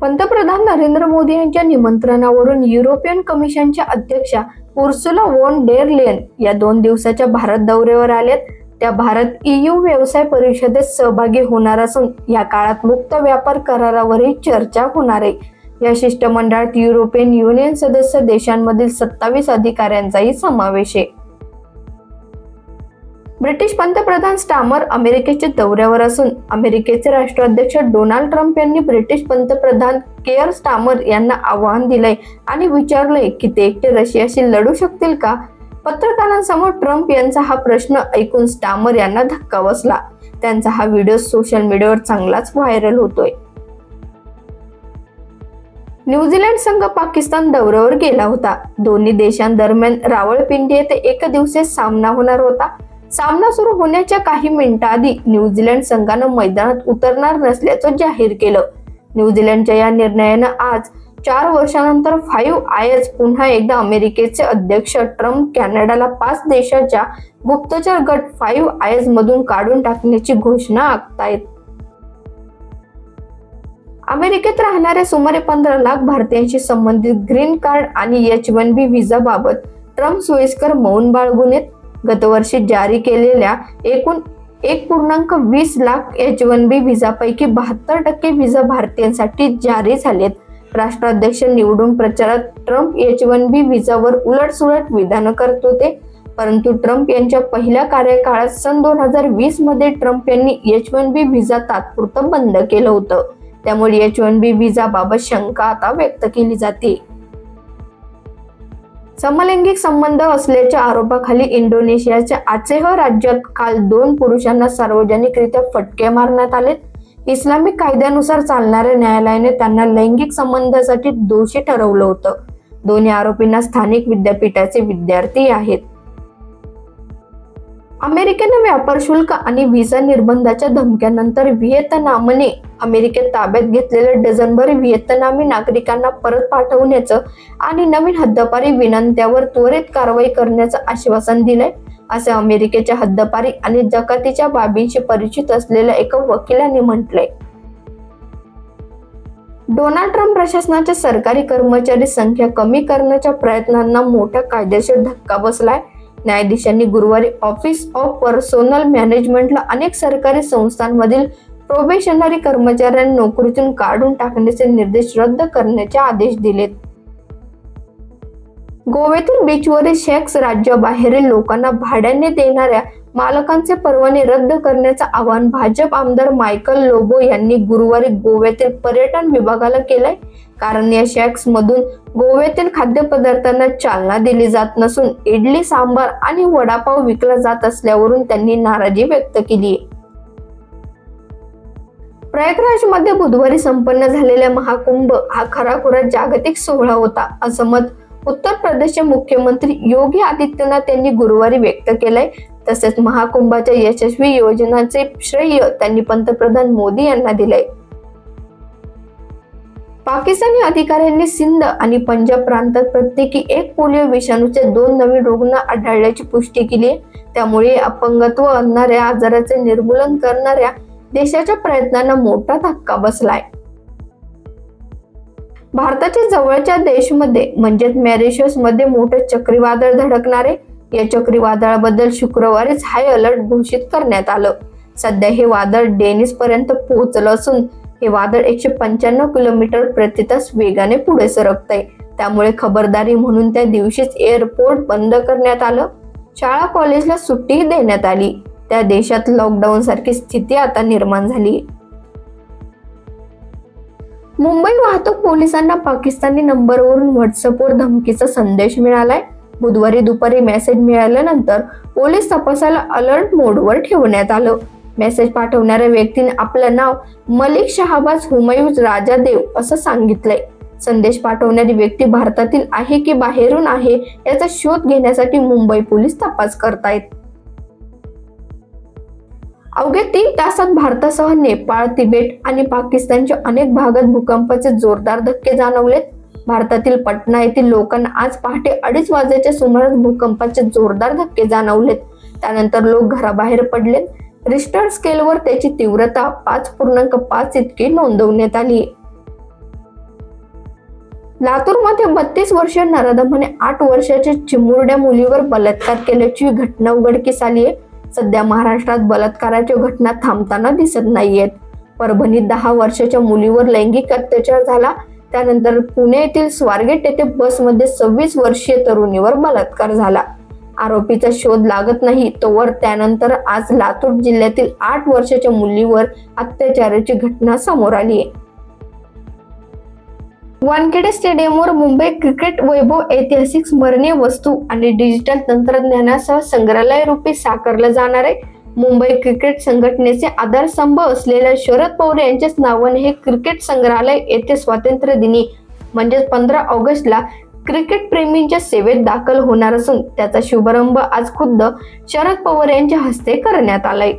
पंतप्रधान नरेंद्र मोदी यांच्या निमंत्रणावरून युरोपियन कमिशनच्या अध्यक्षा उर्सुला वॉन डेर लेन या दोन दिवसाच्या भारत दौऱ्यावर आल्यात त्या भारत ईयू व्यवसाय परिषदेत सहभागी होणार असून या काळात मुक्त व्यापार करारावरही चर्चा होणार आहे. या शिष्टमंडळात युरोपियन युनियन सदस्य देशांमधील सत्तावीस अधिकाऱ्यांचाही समावेश आहे. ब्रिटिश पंतप्रधान स्टामर अमेरिकेच्या दौऱ्यावर असून अमेरिकेचे राष्ट्राध्यक्ष डोनाल्ड ट्रम्प यांनी ब्रिटिश पंतप्रधान केअर स्टामर यांना आव्हान दिलंय आणि विचारलंय की ते एकटे रशियाशी लढू शकतील का? पत्रकारांसमोर ट्रम्प यांचा हा प्रश्न ऐकून स्टामर यांना धक्का बसला. त्यांचा हा व्हिडिओ सोशल मीडियावर चांगलाच व्हायरल होतोय. न्यूझीलंड संघ पाकिस्तान दौऱ्यावर गेला होता. दोन्ही देशांदरम्यान रावळपिंडी येथे एक दिवसीय सामना होणार होता. सामना सुरू होण्याच्या काही मिनिटांआधी न्यूझीलंड संघानं मैदानात उतरणार नसल्याचं जाहीर केलं. न्यूझीलंडच्या या निर्णयानं आज चार वर्षानंतर फाईव्ह आय एस पुन्हा एकदा अमेरिकेचे अध्यक्ष ट्रम्प कॅनडाला पाच देशाच्या गुप्तचर गट फाईव्ह आयएस मधून काढून टाकण्याची घोषणा आखतायत. अमेरिकेत राहणाऱ्या सुमारे पंधरा लाख भारतीयांशी संबंधित ग्रीन कार्ड आणि एच वन बी व्हिसा बाबत ट्रम्प सोयीस्कर मौन बाळगून येत गतवर्षी जारी केलेल्या एकूण एक पूर्णांक वीस लाख एच वन बी व्हिसापैकी बहात्तर टक्के व्हिसा भारतीयांसाठी जारी झालेत. राष्ट्राध्यक्ष निवडून प्रचारात ट्रम्प एच वन बी व्हिसावर उलटसुलट विधानं करत होते. परंतु ट्रम्प यांच्या पहिल्या कार्यकाळात सन दोन हजार वीसमध्ये ट्रम्प यांनी एच वन बी व्हिसा तात्पुरतं बंद केलं होतं. त्यामुळे एच वन बी व्हिसाबाबत शंका आता व्यक्त केली जाते. समलैंगिक संबंध असल्याच्या आरोपाखाली इंडोनेशियाच्या आचेह राज्यात काल दोन पुरुषांना सार्वजनिकरित्या फटके मारण्यात आलेत. इस्लामिक कायद्यानुसार चालणाऱ्या न्यायालयाने त्यांना लैंगिक संबंधासाठी दोषी ठरवलं होतं. दोन्ही आरोपींना स्थानिक विद्यापीठाचे विद्यार्थी आहेत. अमेरिकेने व्यापार शुल्क आणि व्हिसा निर्बंधाच्या धमक्यानंतर व्हिएतनामने अमेरिकेत ताब्यात घेतलेल्या डझनभर व्हिएतनामी नागरिकांना परत पाठवण्याचं आणि नवीन हद्दपारी विनंत्यावर त्वरित कारवाई करण्याचं आश्वासन दिलंय असे अमेरिकेच्या हद्दपारी आणि जकातीच्या बाबींशी परिचित असलेल्या एका वकिलाने म्हटलंय. डोनाल्ड ट्रम्प प्रशासनाच्या सरकारी कर्मचारी संख्या कमी करण्याच्या प्रयत्नांना मोठा कायदेशीर धक्का बसलाय न्यायाधीशांनी गुरुवारी ऑफिस ऑफ पर्सोनल मॅनेजमेंटला अनेक सरकारी संस्थांमधील प्रोबेशनरी कर्मचाऱ्यांना नोकरीतून काढून टाकण्याचे निर्देश रद्द करण्याचे आदेश दिलेत. गोव्यातील बीचवरील शेक्स राज्याबाहेरील लोकांना भाड्याने देणाऱ्या मालकांचे परवाने रद्द करण्याचं आवाहन भाजप आमदार मायकल लोबो यांनी गुरुवारी गोव्यातील पर्यटन विभागाला केलंय. कारण या शॅक्स मधून गोव्यातील खाद्यपदार्थांना चालना दिली जात नसून इडली सांबार आणि वडापाव विकला जात असल्यावरून त्यांनी नाराजी व्यक्त केली प्रयागराज बुधवारी संपन्न झालेला महाकुंभ हा खराखुरा जागतिक सोहळा होता असं मत उत्तर प्रदेशचे मुख्यमंत्री योगी आदित्यनाथ यांनी गुरुवारी व्यक्त केलंय. तसेच महाकुंभाच्या यशस्वी योजनाचे श्रेय त्यांनी पंतप्रधान मोदी यांना दिले पाकिस्तानी अधिकाऱ्यांनी सिंध आणि पंजाब प्रांतात प्रत्येकी एक पोलिओ विषाणूचे दोन नवीन रुग्ण आढळल्याची पुष्टी केली त्यामुळे अपंगत्व आणणाऱ्या आजाराचे निर्मूलन करणाऱ्या देशाच्या प्रयत्नांना मोठा धक्का बसलाय. भारताच्या जवळच्या देशमध्ये म्हणजेच मॅरिशसमध्ये मोठं मोठे चक्रीवादळ धडकणारे या चक्रीवादळाबद्दल शुक्रवारीच हाय अलर्ट घोषित करण्यात आलं. सध्या हे वादळ डेनिस पर्यंत पोहोचलं असून हे वादळ एकशे पंच्याण्णव किलोमीटर प्रतितास वेगाने पुढे सरकतंय. त्यामुळे खबरदारी म्हणून त्या दिवशीच एअरपोर्ट बंद करण्यात आलं. शाळा कॉलेजला सुट्टीही देण्यात आली. त्या देशात लॉकडाऊन सारखी स्थिती आता निर्माण झाली. मुंबई वाहतूक पोलिसांना पाकिस्तानी नंबरवरून व्हॉट्सअपवर धमकीचा संदेश मिळालाय. बुधवारी दुपारी मेसेज मिळाल्यानंतर पोलीस तपासाला अलर्ट मोडवर ठेवण्यात आलं. मेसेज पाठवणाऱ्या व्यक्तीने आपलं नाव मलिक शहाबाज हुमायूज राजादेव असं सांगितलंय. संदेश पाठवणारी व्यक्ती भारतातील आहे की बाहेरून आहे याचा शोध घेण्यासाठी मुंबई पोलीस तपास करतायत. अवघ्या तीन तासात भारतासह नेपाळ तिबेट आणि पाकिस्तानच्या अनेक भागात भूकंपाचे जोरदार धक्के जाणवलेत. भारतातील पटना येथील लोकांना आज पहाटे अडीच वाजेच्या सुमारास भूकंपाचे जोरदार धक्के जाणवलेत. त्यानंतर लोक घराबाहेर पडलेत. रिस्टर स्केलवर त्याची तीव्रता पाच पूर्णांक पाच इतकी नोंदवण्यात आली. लातूरमध्ये बत्तीस वर्षीय नराधमाने आठ वर्षाच्या चिमुरड्या मुलीवर बलात्कार केल्याची घटना उघडकीस आली आहे. सध्या महाराष्ट्रात बलात्काराच्या घटना थांबताना दिसत नाहीयेत. परभणीत दहा वर्षाच्या मुलीवर लैंगिक अत्याचार झाला. त्यानंतर पुणे येथील स्वारगेट येथे बसमध्ये सव्वीस वर्षीय तरुणीवर बलात्कार झाला. आरोपीचा शोध लागत नाही तोवर त्यानंतर आज लातूर जिल्ह्यातील आठ वर्षाच्या मुलीवर अत्याचाराची घटना समोर आली आहे वानखेडे स्टेडियमवर मुंबई क्रिकेट वैभव ऐतिहासिक स्मरणीय वस्तू आणि डिजिटल तंत्रज्ञानासह संग्रहालय रूपी साकारलं जाणार आहे. मुंबई क्रिकेट संघटनेचे आधारस्तंभ असलेल्या शरद पवार यांच्याच नावाने हे क्रिकेट संग्रहालय येथे स्वातंत्र्य दिनी म्हणजेच पंधरा ऑगस्टला क्रिकेट प्रेमींच्या सेवेत दाखल होणार असून त्याचा शुभारंभ आज खुद्द शरद पवार यांच्या हस्ते करण्यात आलाय.